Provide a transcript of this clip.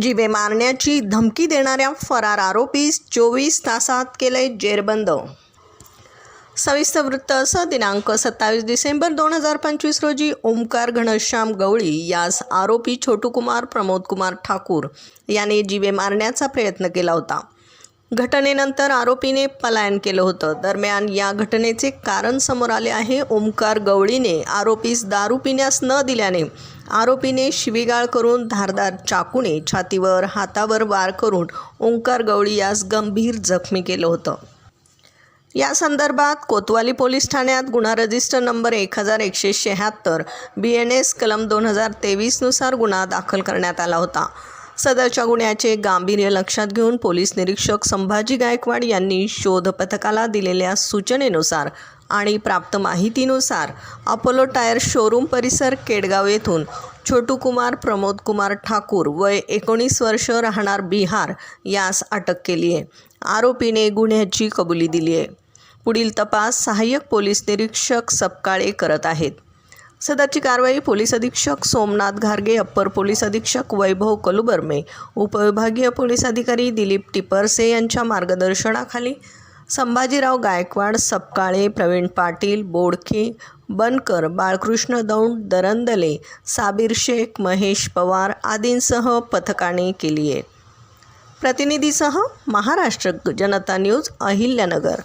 जिवे मारण्याची धमकी देणाऱ्या फरार आरोपीस चोवीस तासात केले जेरबंद. सविस्तर वृत्त असं दिनांक सत्तावीस डिसेंबर दोन हजार पंचवीस रोजी ओमकार घनश्याम गवळी यास आरोपी छोटूकुमार प्रमोदकुमार ठाकूर याने जिवे मारण्याचा प्रयत्न केला होता. घटनेनंतर आरोपीने पलायन केलं होतं. दरम्यान या घटनेचे कारण समोर आले आहे. ओमकार गवळीने आरोपीस दारू पिण्यास न दिल्याने आरोपीने शिवीगाळ करून धारदार चाकूने छातीवर हातावर वार करून ओंकार गवळी यास गंभीर जखमी केलं होतं. या संदर्भात कोतवाली पोलीस ठाण्यात गुन्हा रजिस्टर नंबर एक हजार एकशे शहात्तर बी एन एस कलम दोन हजार तेवीसनुसार गुन्हा दाखल करण्यात आला होता. सदरच्या गुन्ह्याचे गांभीर्य लक्षात घेऊन पोलीस निरीक्षक संभाजी गायकवाड यांनी शोध पथकाला दिलेल्या सूचनेनुसार आणि प्राप्त माहितीनुसार अपोलो टायर शोरूम परिसर केडगाव येथून छोटू कुमार प्रमोद कुमार ठाकूर वय एकोणीस वर्ष राहणार बिहार यास अटक केली आहे. आरोपीने गुन्ह्याची कबुली दिली आहे. पुढील तपास सहाय्यक पोलीस निरीक्षक सपकाळे करत आहेत. सदरची कारवाई पोलीस अधीक्षक सोमनाथ घारगे अप्पर पोलीस अधीक्षक वैभव कलुबर्मे उपविभागीय पोलीस अधिकारी दिलीप टिपरसे यांच्या मार्गदर्शनाखाली संभाजीराव गायकवाड सपकाळे प्रवीण पाटील बोडके बनकर बाळकृष्ण दौंड दरंदले साबीर शेख महेश पवार आदींसह पथकाने केली आहे प्रतिनिधीसह महाराष्ट्र जनता न्यूज अहिल्यानगर.